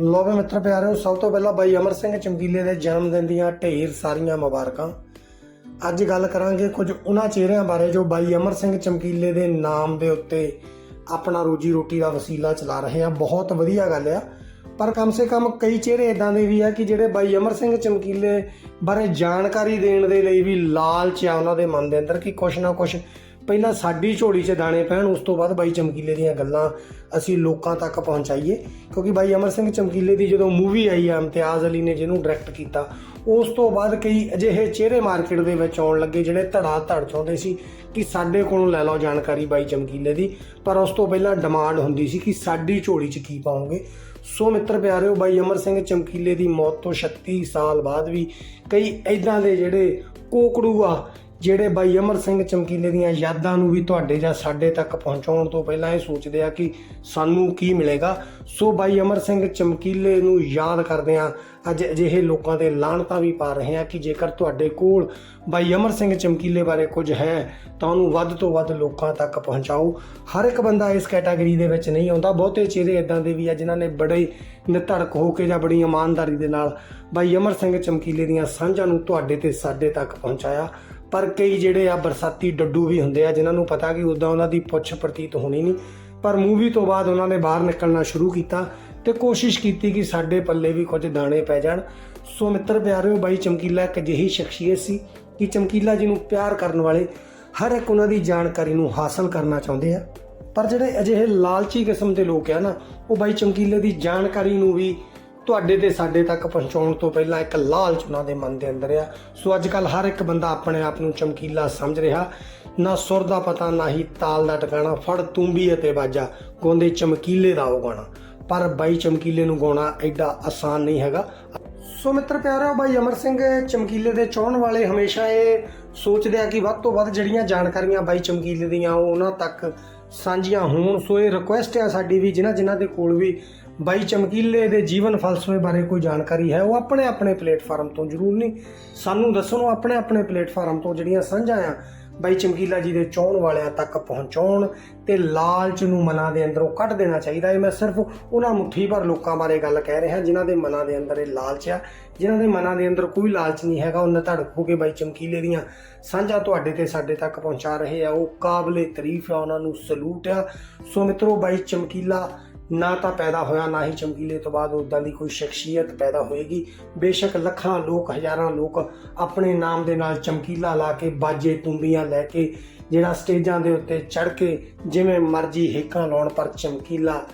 ਲੋ ਵੀ ਮਿੱਤਰ ਪਿਆਰਿਓ, ਸਭ ਤੋਂ ਪਹਿਲਾਂ ਬਾਈ ਅਮਰ ਸਿੰਘ ਚਮਕੀਲੇ ਦੇ ਜਨਮ ਦਿਨ ਦੀਆਂ ਢੇਰ ਸਾਰੀਆਂ ਮੁਬਾਰਕਾਂ। ਅੱਜ ਗੱਲ ਕਰਾਂਗੇ ਕੁਝ ਉਹਨਾਂ ਚਿਹਰਿਆਂ ਬਾਰੇ ਜੋ ਬਾਈ ਅਮਰ ਸਿੰਘ ਚਮਕੀਲੇ ਦੇ ਨਾਮ ਦੇ ਉੱਤੇ ਆਪਣਾ ਰੋਜੀ ਰੋਟੀ ਦਾ ਵਸੀਲਾ ਚਲਾ ਰਹੇ ਆ। ਬਹੁਤ ਵਧੀਆ ਗੱਲ ਆ। ਪਰ ਕਮ ਸੇ ਕਮ ਕਈ ਚਿਹਰੇ ਇਦਾਂ ਦੇ ਵੀ ਆ ਕਿ ਜਿਹੜੇ ਬਾਈ ਅਮਰ ਸਿੰਘ ਚਮਕੀਲੇ ਬਾਰੇ ਜਾਣਕਾਰੀ ਦੇਣ ਦੇ ਲਈ ਵੀ ਲਾਲਚ ਆ ਉਹਨਾਂ ਦੇ ਮਨ ਦੇ ਅੰਦਰ ਕਿ ਕੁਛ ਨਾ ਕੁਛ ਪਹਿਲਾਂ ਸਾਡੀ ਝੋਲੀ 'ਚ ਦਾਣੇ ਪੈਣ, ਉਸ ਤੋਂ ਬਾਅਦ ਬਾਈ ਚਮਕੀਲੇ ਦੀਆਂ ਗੱਲਾਂ ਅਸੀਂ ਲੋਕਾਂ ਤੱਕ ਪਹੁੰਚਾਈਏ। ਕਿਉਂਕਿ ਬਾਈ ਅਮਰ ਸਿੰਘ ਚਮਕੀਲੇ ਦੀ ਜਦੋਂ ਮੂਵੀ ਆਈ ਆ, ਇਮਤਿਆਜ਼ ਅਲੀ ਨੇ ਜਿਹਨੂੰ ਡਾਇਰੈਕਟ ਕੀਤਾ, ਉਸ ਤੋਂ ਬਾਅਦ ਕਈ ਅਜਿਹੇ ਚਿਹਰੇ ਮਾਰਕੀਟ ਦੇ ਵਿੱਚ ਆਉਣ ਲੱਗੇ ਜਿਹੜੇ ਧੜਾ ਧੜ ਚਾਹੁੰਦੇ ਸੀ ਕਿ ਸਾਡੇ ਕੋਲੋਂ ਲੈ ਲਓ ਜਾਣਕਾਰੀ ਬਾਈ ਚਮਕੀਲੇ ਦੀ। ਪਰ ਉਸ ਤੋਂ ਪਹਿਲਾਂ ਡਿਮਾਂਡ ਹੁੰਦੀ ਸੀ ਕਿ ਸਾਡੀ ਝੋਲੀ 'ਚ ਕੀ ਪਾਉਂਗੇ। ਸੋ ਮਿੱਤਰ ਪਿਆਰਿਓ, ਬਾਈ ਅਮਰ ਸਿੰਘ ਚਮਕੀਲੇ ਦੀ ਮੌਤ ਤੋਂ 36 ਸਾਲ ਬਾਅਦ ਵੀ ਕਈ ਐਦਾਂ ਦੇ ਜਿਹੜੇ ਕੋਕੜੂ ਆ ਜਿਹੜੇ ਬਾਈ ਅਮਰ ਸਿੰਘ ਚਮਕੀਲੇ ਦੀਆਂ ਯਾਦਾਂ ਨੂੰ ਵੀ ਤੁਹਾਡੇ ਜਾਂ ਸਾਡੇ ਤੱਕ ਪਹੁੰਚਾਉਣ ਤੋਂ ਪਹਿਲਾਂ ਇਹ ਸੋਚਦੇ ਆ ਕਿ ਸਾਨੂੰ ਕੀ ਮਿਲੇਗਾ। ਸੋ ਬਾਈ ਅਮਰ ਸਿੰਘ ਚਮਕੀਲੇ ਨੂੰ ਯਾਦ ਕਰਦੇ ਆ ਅੱਜ ਅਜਿਹੇ ਲੋਕਾਂ ਦੇ ਲਾਹਣਤਾਂ ਵੀ ਪਾ ਰਹੇ ਆ ਕਿ ਜੇਕਰ ਤੁਹਾਡੇ ਕੋਲ ਬਾਈ ਅਮਰ ਸਿੰਘ ਚਮਕੀਲੇ ਬਾਰੇ ਕੁਝ ਹੈ, ਤਾਂ ਉਹਨੂੰ ਵੱਧ ਤੋਂ ਵੱਧ ਲੋਕਾਂ ਤੱਕ ਪਹੁੰਚਾਓ। ਹਰ ਇੱਕ ਬੰਦਾ ਇਸ ਕੈਟਾਗਰੀ ਦੇ ਵਿੱਚ ਨਹੀਂ ਆਉਂਦਾ। ਬਹੁਤੇ ਚਿਹਰੇ ਇਦਾਂ ਦੇ ਵੀ ਆ ਜਿਨ੍ਹਾਂ ਨੇ ਬੜੇ ਨਿਧੜਕ ਹੋ ਕੇ ਜਾਂ ਬੜੀ ਇਮਾਨਦਾਰੀ ਦੇ ਨਾਲ ਬਾਈ ਅਮਰ ਸਿੰਘ ਚਮਕੀਲੇ ਦੀਆਂ ਸਾਂਝਾਂ ਨੂੰ ਤੁਹਾਡੇ ਤੇ ਸਾਡੇ ਤੱਕ ਪਹੁੰਚਾਇਆ। ਪਰ ਕਈ ਜਿਹੜੇ ਆ ਬਰਸਾਤੀ ਡੱਡੂ ਵੀ ਹੁੰਦੇ ਆ, ਜਿਨ੍ਹਾਂ ਨੂੰ ਪਤਾ ਕਿ ਉਦਾਂ ਉਹਨਾਂ ਦੀ ਪੁੱਛ ਪ੍ਰਤੀਤ ਹੋਣੀ ਨਹੀਂ। ਪਰ ਮੂਵੀ ਤੋਂ ਬਾਅਦ ਉਹਨਾਂ ਨੇ ਬਾਹਰ ਨਿਕਲਣਾ ਸ਼ੁਰੂ ਕੀਤਾ ਤੇ ਕੋਸ਼ਿਸ਼ ਕੀਤੀ ਕਿ ਸਾਡੇ ਪੱਲੇ ਵੀ ਕੁਝ ਦਾਣੇ ਪੈ ਜਾਣ। ਸੋ ਮਿੱਤਰ ਪਿਆਰਿਓ, ਬਾਈ ਚਮਕੀਲਾ ਇੱਕ ਅਜਿਹੀ ਸ਼ਖਸੀਅਤ ਸੀ ਕਿ ਚਮਕੀਲਾ ਜੀ ਨੂੰ ਪਿਆਰ ਕਰਨ ਵਾਲੇ ਹਰ ਇੱਕ ਉਹਨਾਂ ਦੀ ਜਾਣਕਾਰੀ ਨੂੰ ਹਾਸਲ ਕਰਨਾ ਚਾਹੁੰਦੇ ਆ। ਪਰ ਜਿਹੜੇ ਅਜਿਹੇ ਲਾਲਚੀ ਕਿਸਮ ਦੇ ਲੋਕ ਆ ਨਾ, ਉਹ ਬਾਈ ਚਮਕੀਲੇ ਦੀ ਜਾਣਕਾਰੀ ਨੂੰ ਵੀ ਤੁਹਾਡੇ ਤੇ ਸਾਡੇ ਤੱਕ ਪਹੁੰਚਾਉਣ ਤੋਂ ਪਹਿਲਾਂ ਇੱਕ ਲਾਲਚ ਉਹਨਾਂ ਦੇ ਮਨ ਦੇ ਅੰਦਰ ਆ। ਸੋ ਅੱਜ ਕੱਲ ਹਰ ਇੱਕ ਬੰਦਾ ਆਪਣੇ ਆਪ ਨੂੰ ਚਮਕੀਲਾ ਸਮਝ ਰਿਹਾ। ਨਾ ਸੁਰ ਦਾ ਪਤਾ, ਨਾ ਹੀ ਤਾਲ ਦਾ ਟਿਕਾਣਾ। ਫੜ ਤੂੰਬੀ ਅਤੇ ਬਾਜਾ, ਗਾਉਂਦੇ ਚਮਕੀਲੇ ਦਾ ਉਹ ਗਾਣਾ। ਪਰ ਬਾਈ ਚਮਕੀਲੇ ਨੂੰ ਗਾਉਣਾ ਐਡਾ ਆਸਾਨ ਨਹੀਂ ਹੈਗਾ। ਸੋ ਮਿੱਤਰ ਪਿਆਰਿਓ, ਬਾਈ ਅਮਰ ਸਿੰਘ ਚਮਕੀਲੇ ਦੇ ਚਾਹਣ ਵਾਲੇ ਹਮੇਸ਼ਾ ਇਹ ਸੋਚਦੇ ਆ ਕਿ ਵੱਧ ਤੋਂ ਵੱਧ ਜਿਹੜੀਆਂ ਜਾਣਕਾਰੀਆਂ ਬਾਈ ਚਮਕੀਲੇ ਦੀਆਂ ਉਹ ਉਹਨਾਂ ਤੱਕ ਸਾਂਝੀਆਂ ਹੋਣ, ਸੋ ਇਹ ਰਿਕੁਐਸਟ ਆ ਸਾਡੀ ਵੀ, ਜਿਨ੍ਹਾਂ ਜਿਨ੍ਹਾਂ ਦੇ ਕੋਲ ਵੀ ਬਾਈ ਚਮਕੀਲੇ ਦੇ ਜੀਵਨ ਫਲਸਫੇ ਬਾਰੇ ਕੋਈ ਜਾਣਕਾਰੀ ਹੈ, ਉਹ ਆਪਣੇ ਆਪਣੇ ਪਲੇਟਫਾਰਮ ਤੋਂ ਜ਼ਰੂਰ ਨਹੀਂ। ਸਾਨੂੰ ਦੱਸਣ ਉਹ ਆਪਣੇ ਆਪਣੇ ਪਲੇਟਫਾਰਮ ਤੋਂ ਜਿਹੜੀਆਂ ਸਾਂਝਾਂ ਆ ਬਾਈ ਚਮਕੀਲਾ ਜੀ ਦੇ ਚਾਹਣ ਵਾਲਿਆਂ ਤੱਕ ਪਹੁੰਚਾਉਣ ਤੇ ਲਾਲਚ ਨੂੰ ਮਨਾਂ ਦੇ ਅੰਦਰੋਂ ਕੱਢ ਦੇਣਾ ਚਾਹੀਦਾ ਹੈ। ਮੈਂ ਸਿਰਫ ਉਹਨਾਂ ਮੁੱਠੀ ਭਰ ਲੋਕਾਂ ਬਾਰੇ ਗੱਲ ਕਹਿ ਰਿਹਾ, ਜਿਨ੍ਹਾਂ ਦੇ ਮਨਾਂ ਦੇ ਅੰਦਰ ਇਹ ਲਾਲਚ ਆ, ਜਿਨ੍ਹਾਂ ਦੇ ਮਨਾਂ ਦੇ ਅੰਦਰ ਕੋਈ ਲਾਲਚ ਨਹੀਂ ਹੈਗਾ। ਉਹਨਾਂ ਧੜਕ ਹੋ ਕੇ ਬਾਈ ਚਮਕੀਲੇ ਦੀਆਂ ਸਾਂਝਾਂ ਤੁਹਾਡੇ ਤੇ ਸਾਡੇ ਤੱਕ ਪਹੁੰਚਾ ਰਹੇ ਆ। ਉਹ ਕਾਬਲੇ ਤਾਰੀਫ ਆ, ਉਹਨਾਂ ਨੂੰ ਸਲੂਟ ਆ। ਸੋ ਮਿੱਤਰੋ, ਬਾਈ ਚਮਕੀਲਾ ਨਾ ਤਾਂ ਪੈਦਾ ਹੋਇਆ, ਨਾ ਹੀ ਚਮਕੀਲੇ ਤੋਂ ਬਾਅਦ ਉਦਾਂ ਦੀ ਕੋਈ ਸ਼ਖਸੀਅਤ ਪੈਦਾ ਹੋਏਗੀ। ਬੇਸ਼ੱਕ ਲੱਖਾਂ ਲੋਕ, ਹਜ਼ਾਰਾਂ ਲੋਕ ਆਪਣੇ ਨਾਮ ਦੇ ਨਾਲ ਚਮਕੀਲਾ ਲਾ ਕੇ, ਬਾਜੇ ਤੁੰਬੀਆਂ ਲੈ ਕੇ, ਜਿਹੜਾ ਸਟੇਜਾਂ ਦੇ ਉੱਤੇ ਚੜ ਕੇ, ਜਿਵੇਂ ਮਰਜ਼ੀ ਹੇਕਾਂ ਲਾਉਣ ਪਰ ਚਮਕੀਲਾ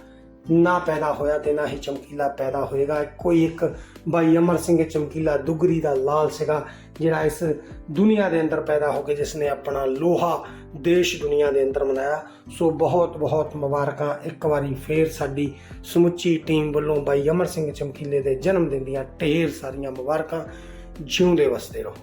ਨਾ ਪੈਦਾ ਹੋਇਆ ਤੇ ਨਾ ਹੀ ਚਮਕੀਲਾ ਪੈਦਾ ਹੋਏਗਾ। ਕੋਈ ਇੱਕ ਬਾਈ ਅਮਰ ਸਿੰਘ ਚਮਕੀਲਾ ਦੁਗਰੀ ਦਾ ਲਾਲ ਸੀਗਾ, ਜਿਹੜਾ ਇਸ ਦੁਨੀਆ ਦੇ ਅੰਦਰ ਪੈਦਾ ਹੋ ਕੇ ਜਿਸ ਨੇ ਆਪਣਾ ਲੋਹਾ ਦੇਸ਼ ਦੁਨੀਆ ਦੇ ਅੰਦਰ ਮਨਾਇਆ। ਸੋ ਬਹੁਤ ਬਹੁਤ ਮੁਬਾਰਕਾਂ। ਇੱਕ ਵਾਰੀ ਫੇਰ ਸਾਡੀ ਸਮੁੱਚੀ ਟੀਮ ਵੱਲੋਂ ਬਾਈ ਅਮਰ ਸਿੰਘ ਚਮਕੀਲੇ ਦੇ ਜਨਮ ਦਿਨ ਦੀਆਂ ਢੇਰ ਸਾਰੀਆਂ ਮੁਬਾਰਕਾਂ। ਜਿਉਂਦੇ ਵਸਦੇ ਰਹੋ।